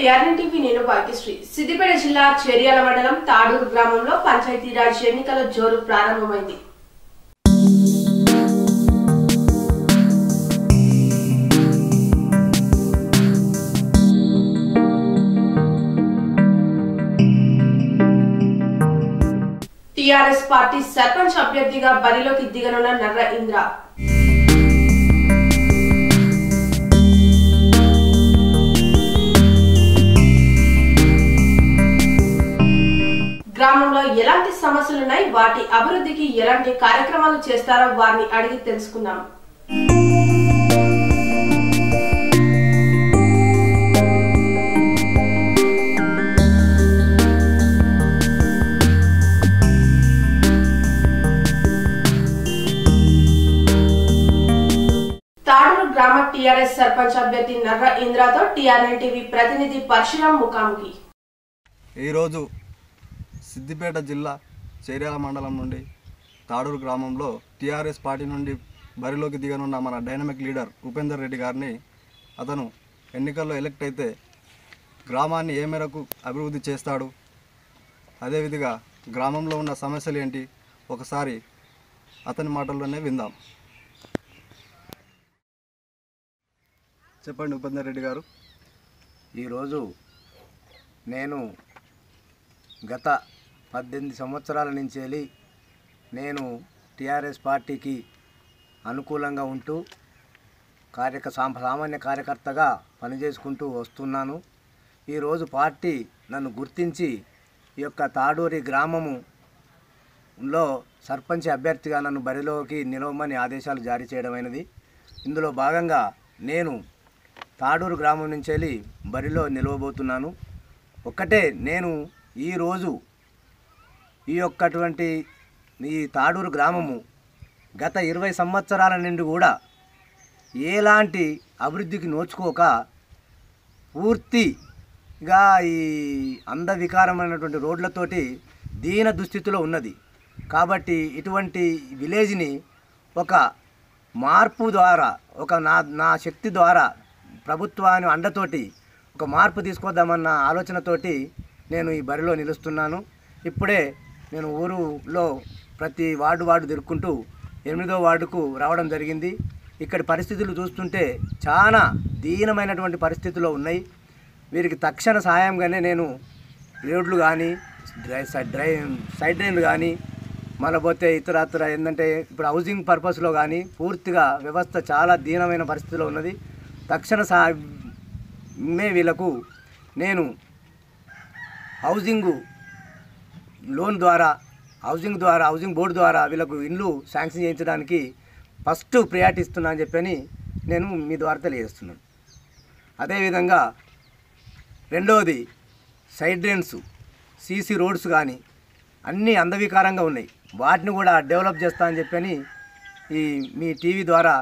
టీఆర్ఎన్టీవీ నేను భాగ్యశ్రీ సిద్దిపేట జిల్లా చేర్యాల మండలం తాడూరు గ్రామంలో పంచాయతీరాజ్ ఎన్నికల జోరు ప్రారంభమైంది. టీఆర్ఎస్ పార్టీ సర్పంచ్ అభ్యర్థిగా బరిలోకి దిగనున్న నర్ర ఇంద్ర. గ్రామంలో ఎలాంటి సమస్యలున్నాయి? వాటి అభివృద్ధికి ఎలాంటి కార్యక్రమాలు చేస్తారో వారిని అడిగి తెలుసుకుందాం. తాడూరు గ్రామ టీఆర్ఎస్ సర్పంచ్ అభ్యర్థి నర్ర ఇంద్రతో టీఆర్ఎన్ టీవీ ప్రతినిధి పరశురాం ముఖాముఖి. ఈరోజు సిద్దిపేట జిల్లా చేర్యాల మండలం నుండి తాడూరు గ్రామంలో టీఆర్ఎస్ పార్టీ నుండి బరిలోకి దిగనున్న మన డైనమిక్ లీడర్ ఉపేందర్ రెడ్డి గారిని అతను ఎన్నికల్లో ఎలక్ట్ అయితే గ్రామాన్ని ఏ మేరకు అభివృద్ధి చేస్తాడు? అదేవిధంగా గ్రామంలో ఉన్న సమస్యలు ఏంటి? ఒకసారి అతని మాటల్లోనే విందాం. చెప్పండి ఉపేందర్ రెడ్డి గారు. ఈరోజు నేను గత పద్దెనిమిది సంవత్సరాల నుంచి వెళ్ళి నేను టీఆర్ఎస్ పార్టీకి అనుకూలంగా ఉంటూ కార్యక సామాన్య కార్యకర్తగా పనిచేసుకుంటూ వస్తున్నాను. ఈరోజు పార్టీ నన్ను గుర్తించి ఈ యొక్క తాడూరి గ్రామములో సర్పంచ్ అభ్యర్థిగా నన్ను బరిలోకి నిలవమని ఆదేశాలు జారీ చేయడమైనది. ఇందులో భాగంగా నేను తాడూరు గ్రామం నుంచి వెళ్ళి బరిలో నిలవబోతున్నాను. ఒక్కటే నేను ఈరోజు ఈ యొక్కటువంటి ఈ తాడూరు గ్రామము గత ఇరవై సంవత్సరాల నుండి కూడా ఎలాంటి అభివృద్ధికి నోచుకోక పూర్తిగా ఈ అందవికారమైనటువంటి రోడ్లతోటి దీన దుస్థితిలో ఉన్నది. కాబట్టి ఇటువంటి విలేజ్ని ఒక మార్పు ద్వారా ఒక నా నా శక్తి ద్వారా ప్రభుత్వాన్ని అండతోటి ఒక మార్పు తీసుకొద్దామన్న ఆలోచనతోటి నేను ఈ బరిలో నిలుస్తున్నాను. ఇప్పుడే నేను ఊరులో ప్రతి వార్డు వార్డు తిరుక్కుంటూ ఎనిమిదో వార్డుకు రావడం జరిగింది. ఇక్కడి పరిస్థితులు చూస్తుంటే చాలా దీనమైనటువంటి పరిస్థితుల్లో ఉన్నాయి. వీరికి తక్షణ సహాయంగానే నేను రోడ్లు కానీ డ్రై డ్రై సైడ్ డ్రైన్లు కానీ మళ్ళీ పోతే ఇతరత్ర ఏంటంటే ఇప్పుడు హౌసింగ్ పర్పస్లో కానీ పూర్తిగా వ్యవస్థ చాలా దీనమైన పరిస్థితిలో ఉన్నది. తక్షణ సహాయమే వీళ్ళకు నేను హౌసింగు లోన్ ద్వారా హౌసింగ్ ద్వారా హౌసింగ్ బోర్డు ద్వారా వీళ్ళకు ఇండ్లు శాంక్షన్ చేయించడానికి ఫస్ట్ ప్రయారిటీ ఇస్తున్నా అని చెప్పని నేను మీ ద్వారా తెలియజేస్తున్నాను. అదేవిధంగా రెండవది సైడ్ డ్రైన్స్ సీసీ రోడ్స్ కానీ అన్నీ అందవికారంగా ఉన్నాయి. వాటిని కూడా డెవలప్ చేస్తా అని చెప్పని ఈ మీ టీవీ ద్వారా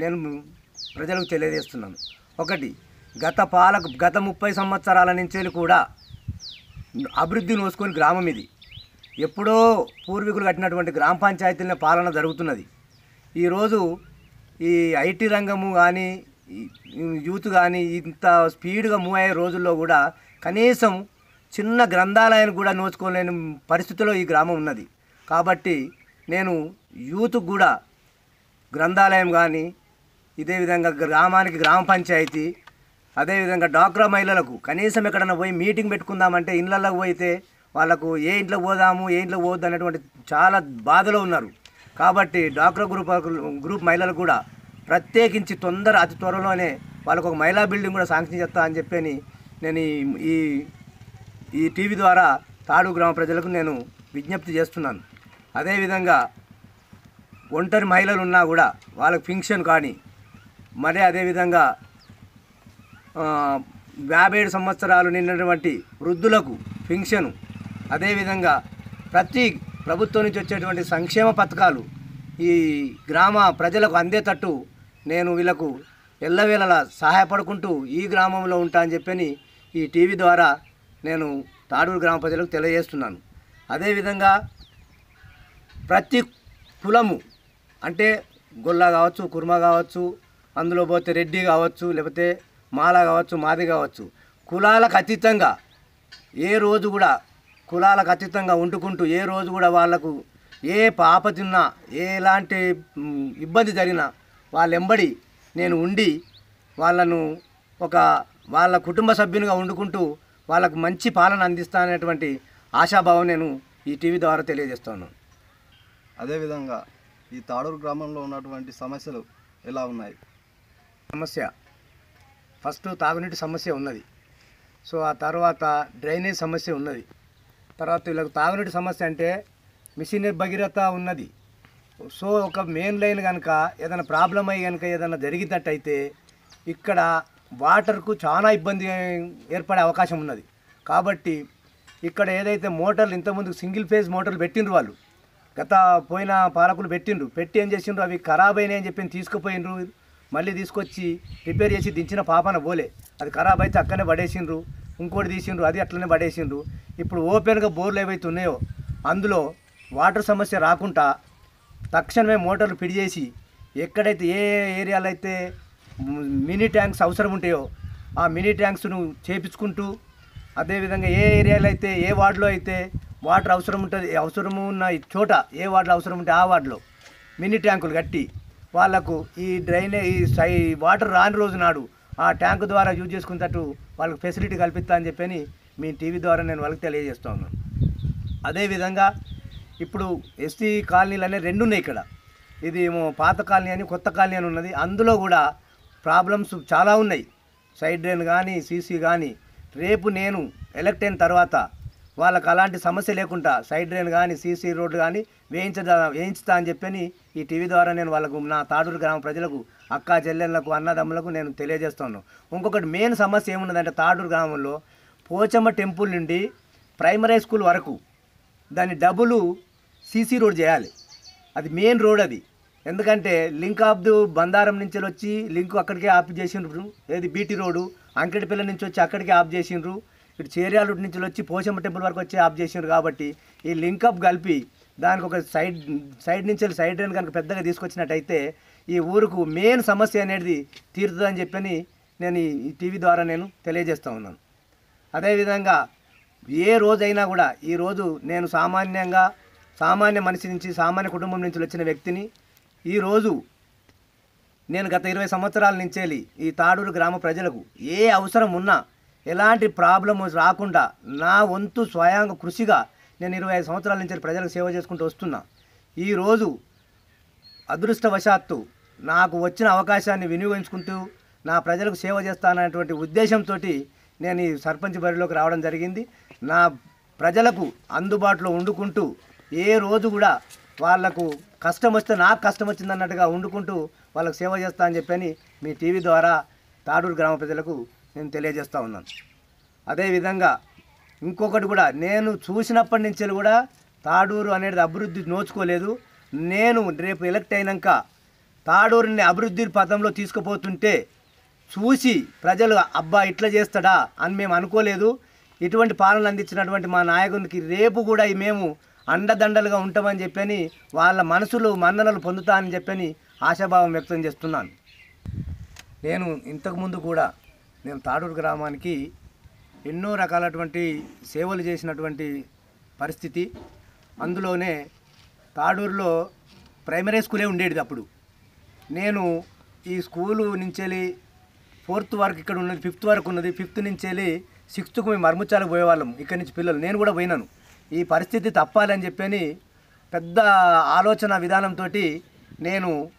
నేను ప్రజలకు తెలియజేస్తున్నాను. ఒకటి గత పాలకు గత ముప్పై సంవత్సరాల నుంచి కూడా అభివృద్ధి నోసుకొని గ్రామం ఇది. ఎప్పుడో పూర్వీకులు కట్టినటువంటి గ్రామ పంచాయతీల పాలన జరుగుతున్నది. ఈరోజు ఈ ఐటీ రంగము కానీ యూత్ కానీ ఇంత స్పీడ్గా మూవ్ అయ్యే రోజుల్లో కూడా కనీసం చిన్న గ్రంథాలయాన్ని కూడా నోచుకోలేని పరిస్థితిలో ఈ గ్రామం ఉన్నది. కాబట్టి నేను యూత్కు కూడా గ్రంథాలయం కానీ ఇదే విధంగా గ్రామానికి గ్రామ పంచాయతీ అదేవిధంగా డాక్రా మహిళలకు కనీసం ఎక్కడైనా పోయి మీటింగ్ పెట్టుకుందామంటే ఇళ్ళకి పోయితే వాళ్ళకు ఏ ఇంట్లో పోదాము ఏ ఇంట్లో పోద్దు అనేటువంటి చాలా బాధలో ఉన్నారు. కాబట్టి డాక్టర్ గ్రూప్ గ్రూప్ మహిళలు కూడా ప్రత్యేకించి తొందర అతి త్వరలోనే వాళ్ళకు ఒక మహిళా బిల్డింగ్ కూడా శాంక్షన్ చేస్తా అని చెప్పని నేను ఈ- ఈ టీవీ ద్వారా తాడు గ్రామ ప్రజలకు నేను విజ్ఞప్తి చేస్తున్నాను. అదేవిధంగా ఒంటరి మహిళలు ఉన్నా కూడా వాళ్ళకి పింఛన్ కానీ మరే అదేవిధంగా యాభై ఏడు సంవత్సరాలు నిన్నటువంటి వృద్ధులకు పింఛను అదేవిధంగా ప్రతి ప్రభుత్వం నుంచి వచ్చేటువంటి సంక్షేమ పథకాలు ఈ గ్రామ ప్రజలకు అందేటట్టు నేను వీళ్ళకు ఎల్లవేళలా సహాయపడుకుంటూ ఈ గ్రామంలో ఉంటా అని చెప్పని ఈ టీవీ ద్వారా నేను తాడూరు గ్రామ ప్రజలకు తెలియజేస్తున్నాను. అదేవిధంగా ప్రతి కులము అంటే గొల్ల కావచ్చు కుర్మ కావచ్చు అందులో పోతే రెడ్డి కావచ్చు లేకపోతే మాల కావచ్చు మాది కావచ్చు కులాలకు అతీతంగా ఏ రోజు కూడా కులాలకు అతీతంగా వండుకుంటూ ఏ రోజు కూడా వాళ్ళకు ఏ పాప తిన్నా ఎలాంటి ఇబ్బంది జరిగినా వాళ్ళ ఎంబడి నేను ఉండి వాళ్ళను ఒక వాళ్ళ కుటుంబ సభ్యునిగా వండుకుంటూ వాళ్ళకు మంచి పాలన అందిస్తాననేటువంటి ఆశాభావం నేను ఈ టీవీ ద్వారా తెలియజేస్తాను. అదేవిధంగా ఈ తాడూరు గ్రామంలో ఉన్నటువంటి సమస్యలు ఎలా ఉన్నాయి? సమస్య. ఫస్ట్ తాగునీటి సమస్య ఉన్నది. సో ఆ తర్వాత డ్రైనేజ్ సమస్య ఉన్నది. తర్వాత వీళ్ళకి తాగునీటి సమస్య అంటే మిషన్ భగీరథ ఉన్నది. సో ఒక మెయిన్ లైన్ కనుక ఏదైనా ప్రాబ్లం అయ్యి కనుక ఏదైనా జరిగినట్టయితే ఇక్కడ వాటర్కు చాలా ఇబ్బంది ఏర్పడే అవకాశం ఉన్నది. కాబట్టి ఇక్కడ ఏదైతే మోటార్లు ఇంతకుముందు సింగిల్ ఫేజ్ మోటార్లు పెట్టిండ్రు వాళ్ళు గత పోయిన పాలకులు పెట్టిండ్రు. పెట్టి ఏం చేసిండ్రు? అవి ఖరాబ్ అయినాయి అని చెప్పి తీసుకుపోయిండ్రు. మళ్ళీ తీసుకొచ్చి రిపేర్ చేసి దించిన పాపన పోలే అది ఖరాబ్ అయితే అక్కడనే పడేసిండ్రు. ఇంకోటి తీసిండ్రు అది అట్లనే పడేసిండ్రు. ఇప్పుడు ఓపెన్గా బోర్లు ఏవైతే ఉన్నాయో అందులో వాటర్ సమస్య రాకుండా తక్షణమే మోటార్లు పిడి చేసి ఎక్కడైతే ఏ ఏరియాలో అయితే మినీ ట్యాంక్స్ అవసరం ఉంటాయో ఆ మినీ ట్యాంక్స్ను చేపించుకుంటూ అదేవిధంగా ఏ ఏరియాలో అయితే ఏ వార్డులో అయితే వాటర్ అవసరం ఉంటుంది అవసరం ఉన్న చోట ఏ వార్డులో అవసరం ఉంటే ఆ వార్డులో మినీ ట్యాంకులు కట్టి వాళ్ళకు ఈ డ్రైనే ఈ వాటర్ రాని రోజు నాడు ఆ ట్యాంకు ద్వారా యూజ్ చేసుకునేటట్టు వాళ్ళకి ఫెసిలిటీ కల్పిస్తా అని చెప్పని మీ టీవీ ద్వారా నేను వాళ్ళకి తెలియజేస్తా ఉన్నాను. అదేవిధంగా ఇప్పుడు ఎస్టీ కాలనీలు అనేవి రెండు ఉన్నాయి ఇక్కడ. ఇది ఏమో పాత కాలనీ అని కొత్త కాలనీ అని ఉన్నది. అందులో కూడా ప్రాబ్లమ్స్ చాలా ఉన్నాయి. సైడ్ డ్రైన్ కానీ సీసీ కానీ. రేపు నేను ఎలక్ట్ అయిన తర్వాత వాళ్ళకి అలాంటి సమస్య లేకుండా సైడ్ డ్రైన్ కానీ సీసీ రోడ్డు కానీ వేయించదా వేయించుతా అని చెప్పని ఈ టీవీ ద్వారా నేను వాళ్ళకు నా తాడూరు గ్రామ ప్రజలకు అక్క చెల్లెళ్ళకు అన్నదమ్ములకు నేను తెలియజేస్తాను. ఇంకొకటి మెయిన్ సమస్య ఏమున్నదంటే తాడూరు గ్రామంలో పోచమ్మ టెంపుల్ నుండి ప్రైమరీ స్కూల్ వరకు దాని డబులు సీసీ రోడ్ చేయాలి. అది మెయిన్ రోడ్ అది. ఎందుకంటే లింక్ ఆఫ్ ది బందారం నుంచి వచ్చి లింక్ అక్కడికే ఆఫ్ చేసిండ్రు. ఏది బీటీ రోడ్డు అంకెటిపల్లి నుంచి వచ్చి అక్కడికే ఆఫ్ చేసిండ్రు. ఇటు చేర్యాల నుంచి వచ్చి పోచమ్మ టెంపుల్ వరకు వచ్చి ఆఫ్ చేసిండ్రు కాబట్టి ఈ లింక్ అప్ కలిపి దానికి ఒక సైడ్ సైడ్ నుంచి వెళ్ళి సైడ్ డ్రైన్ కనుక పెద్దగా తీసుకొచ్చినట్టయితే ఈ ఊరుకు మెయిన్ సమస్య అనేది తీరుతుందని చెప్పని నేను ఈ టీవీ ద్వారా నేను తెలియజేస్తూ ఉన్నాను. అదేవిధంగా ఏ రోజైనా కూడా ఈ రోజు నేను సామాన్యంగా సామాన్య మనిషి నుంచి సామాన్య కుటుంబం నుంచి వచ్చిన వ్యక్తిని ఈరోజు నేను గత ఇరవై సంవత్సరాల నుంచేలి ఈ తాడూరు గ్రామ ప్రజలకు ఏ అవసరం ఉన్నా ఎలాంటి ప్రాబ్లమ్ రాకుండా నా వంతు స్వయంగా కృషిగా నేను ఇరవై ఐదు సంవత్సరాల నుంచి ప్రజలకు సేవ చేసుకుంటూ వస్తున్నా. ఈరోజు అదృష్టవశాత్తు నాకు వచ్చిన అవకాశాన్ని వినియోగించుకుంటూ నా ప్రజలకు సేవ చేస్తాననేటువంటి ఉద్దేశంతో నేను ఈ సర్పంచ్ బరిలోకి రావడం జరిగింది. నా ప్రజలకు అందుబాటులో వండుకుంటూ ఏ రోజు కూడా వాళ్ళకు కష్టం వస్తే నాకు కష్టం వచ్చిందన్నట్టుగా వండుకుంటూ వాళ్ళకు సేవ చేస్తా అని చెప్పని మీ టీవీ ద్వారా తాడూరు గ్రామ ప్రజలకు నేను తెలియజేస్తూ ఉన్నాను. అదేవిధంగా ఇంకొకటి కూడా నేను చూసినప్పటి నుంచి కూడా తాడూరు అనేది అభివృద్ధి నోచుకోలేదు. నేను రేపు ఎలక్ట్ అయినాక తాడూరుని అభివృద్ధి పథంలో తీసుకుపోతుంటే చూసి ప్రజలు అబ్బా ఇట్లా చేస్తాడా? అని మేము అనుకోలేదు. ఇటువంటి పాలన అందించినటువంటి మా నాయకునికి రేపు కూడా మేము అండదండలుగా ఉంటామని చెప్పని వాళ్ళ మనసులు మన్ననలు పొందుతా అని చెప్పని ఆశాభావం వ్యక్తం చేస్తున్నాను. నేను ఇంతకుముందు కూడా నేను తాడూరు గ్రామానికి ఎన్నో రకాలటువంటి సేవలు చేసినటువంటి పరిస్థితి. అందులోనే తాడూరులో ప్రైమరీ స్కూలే ఉండేది అప్పుడు. నేను ఈ స్కూలు నుంచి ఫోర్త్ వరకు ఇక్కడ ఉన్నది ఫిఫ్త్ వరకు ఉన్నది ఫిఫ్త్ నుంచి వెళ్ళి సిక్స్త్కు మేము మర్ముచ్చాలకు పోయేవాళ్ళం. ఇక్కడి నుంచి పిల్లలు. నేను కూడా పోయినాను. ఈ పరిస్థితి తప్పాలని చెప్పని పెద్ద ఆలోచన విధానంతో నేను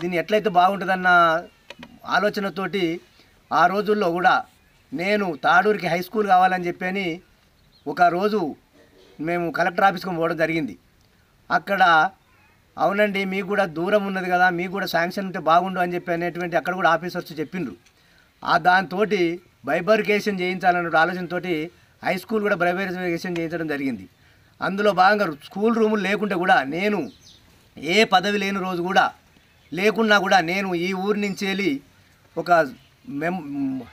దీన్ని ఎట్లయితే బాగుంటుందన్న ఆలోచనతోటి ఆ రోజుల్లో కూడా నేను తాడూరికి హై స్కూల్ కావాలని చెప్పని ఒక రోజు మేము కలెక్టర్ ఆఫీస్కి పోవడం జరిగింది. అక్కడ అవునండి మీకు కూడా దూరం ఉన్నది కదా మీకు కూడా శాంక్షన్ ఉంటే బాగుండు అని చెప్పి అనేటువంటి అక్కడ కూడా ఆఫీసర్స్ చెప్పిండ్రు. ఆ దాంతో బైబర్కేషన్ చేయించాలన్న ఆలోచనతో హై స్కూల్ కూడా బైబర్కేషన్ చేయించడం జరిగింది. అందులో భాగంగా స్కూల్ రూములు లేకుంటే కూడా నేను ఏ పదవి లేని రోజు కూడా లేకున్నా కూడా నేను ఈ ఊరి నుంచి వెళ్ళి ఒక మెం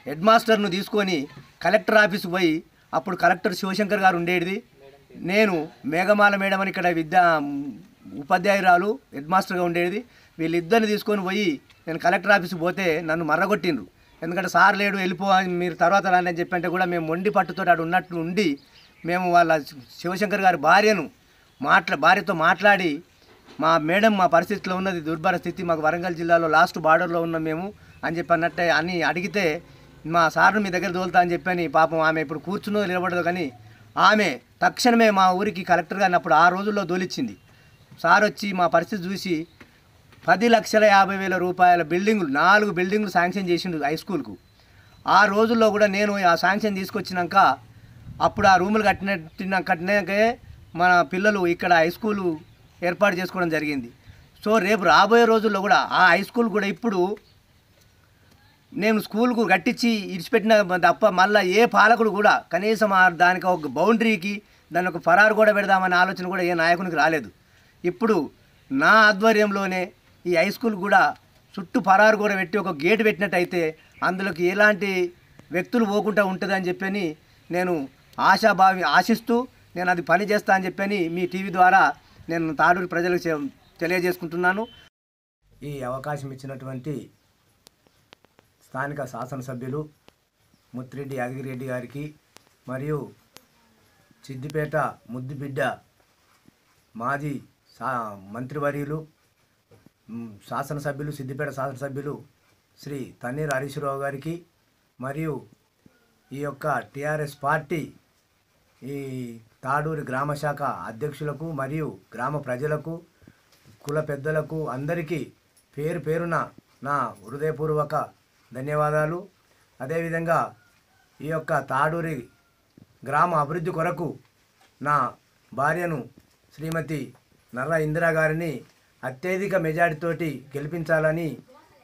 హెడ్ మాస్టర్ను తీసుకొని కలెక్టర్ ఆఫీస్కి పోయి అప్పుడు కలెక్టర్ శివశంకర్ గారు ఉండేది. నేను మేఘమాల మేడం అని ఇక్కడ విద్యా ఉపాధ్యాయురాలు హెడ్ మాస్టర్గా ఉండేది. వీళ్ళిద్దరిని తీసుకొని పోయి నేను కలెక్టర్ ఆఫీస్కి పోతే నన్ను మర్రగొట్టిండ్రు. ఎందుకంటే సార్ లేడు వెళ్ళిపో మీరు తర్వాత రాని అని చెప్పంటే కూడా మేము మొండి పట్టుతో ఆడు ఉన్నట్టు ఉండి మేము వాళ్ళ శివశంకర్ గారి భార్యను మాట్లా భార్యతో మాట్లాడి మా మేడం మా పరిస్థితిలో ఉన్నది దుర్భర స్థితి. మాకు వరంగల్ జిల్లాలో లాస్ట్ బార్డర్లో ఉన్న మేము. అని చెప్పి అన్నట్టే అని అడిగితే మా సార్ను మీ దగ్గర తోలుతా అని చెప్పని పాపం ఆమె ఇప్పుడు కూర్చున్నదో నిలబడదు కానీ ఆమె తక్షణమే మా ఊరికి కలెక్టర్ గారిని అప్పుడు ఆ రోజుల్లో దోలిచ్చింది సార్ వచ్చి మా పరిస్థితి చూసి పది లక్షల యాభై వేల రూపాయల బిల్డింగులు నాలుగు బిల్డింగులు శాంక్షన్ చేసిండు హై స్కూల్కు. ఆ రోజుల్లో కూడా నేను ఆ శాంక్షన్ తీసుకొచ్చినాక అప్పుడు ఆ రూములు కట్టిన కట్టినాకే మన పిల్లలు ఇక్కడ హై స్కూలు ఏర్పాటు చేసుకోవడం జరిగింది. సో రేపు రాబోయే రోజుల్లో కూడా ఆ హై స్కూల్ కూడా ఇప్పుడు నేను స్కూల్కు కట్టించి ఇడిచిపెట్టిన తప్ప మళ్ళీ ఏ పాలకుడు కూడా కనీసం దానికి ఒక బౌండరీకి దాని ఒక ఫరారు కూడా పెడదామనే ఆలోచన కూడా ఏ నాయకునికి రాలేదు. ఇప్పుడు నా ఆధ్వర్యంలోనే ఈ హై స్కూల్ కూడా చుట్టూ ఫరారు కూడా పెట్టి ఒక గేట్ పెట్టినట్టయితే అందులోకి ఎలాంటి వ్యక్తులు పోకుండా ఉంటుందని చెప్పని నేను ఆశాభావి ఆశిస్తూ నేను అది పని చేస్తా అని చెప్పని మీ టీవీ ద్వారా నేను తాడూరు ప్రజలకు తెలియజేసుకుంటున్నాను. ఈ అవకాశం ఇచ్చినటువంటి స్థానిక శాసనసభ్యులు ముత్తిరెడ్డి యాదగిరెడ్డి గారికి మరియు సిద్దిపేట ముద్దుబిడ్డ మాజీ సా మంత్రివర్యులు శాసనసభ్యులు సిద్దిపేట శాసనసభ్యులు శ్రీ తన్నీర్ హరీశ్వరరావు గారికి మరియు ఈ యొక్క టిఆర్ఎస్ పార్టీ ఈ తాడూరి గ్రామ శాఖ అధ్యక్షులకు మరియు గ్రామ ప్రజలకు కుల పెద్దలకు అందరికీ పేరు పేరున నా హృదయపూర్వక ధన్యవాదాలు. అదేవిధంగా ఈ యొక్క తాడూరి గ్రామ అభివృద్ధి కొరకు నా భార్యను శ్రీమతి నర్ర ఇందిరా గారిని అత్యధిక మెజారిటీతోటి గెలిపించాలని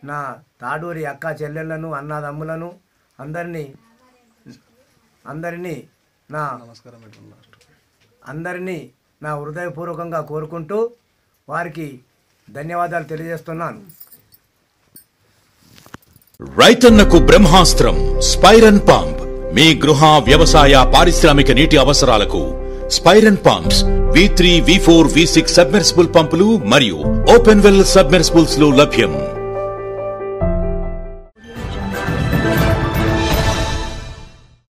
నా తాడూరి అక్క చెల్లెళ్ళను అన్నదమ్ములను అందరినీ అందరినీ నా నమస్కారం అందరినీ నా హృదయపూర్వకంగా కోరుకుంటూ వారికి ధన్యవాదాలు తెలియజేస్తున్నాను. రైతన్నకు బ్రహ్మాస్త్రం స్పైరన్ పంప్. మీ గృహ వ్యవసాయ పారిశ్రామిక నీటి అవసరాలకు స్పైరన్ pumps V three V four V six submersible పంపులు మరియు ఓపెన్ వెల్ సబ్మెర్సిబుల్స్లో లభ్యం.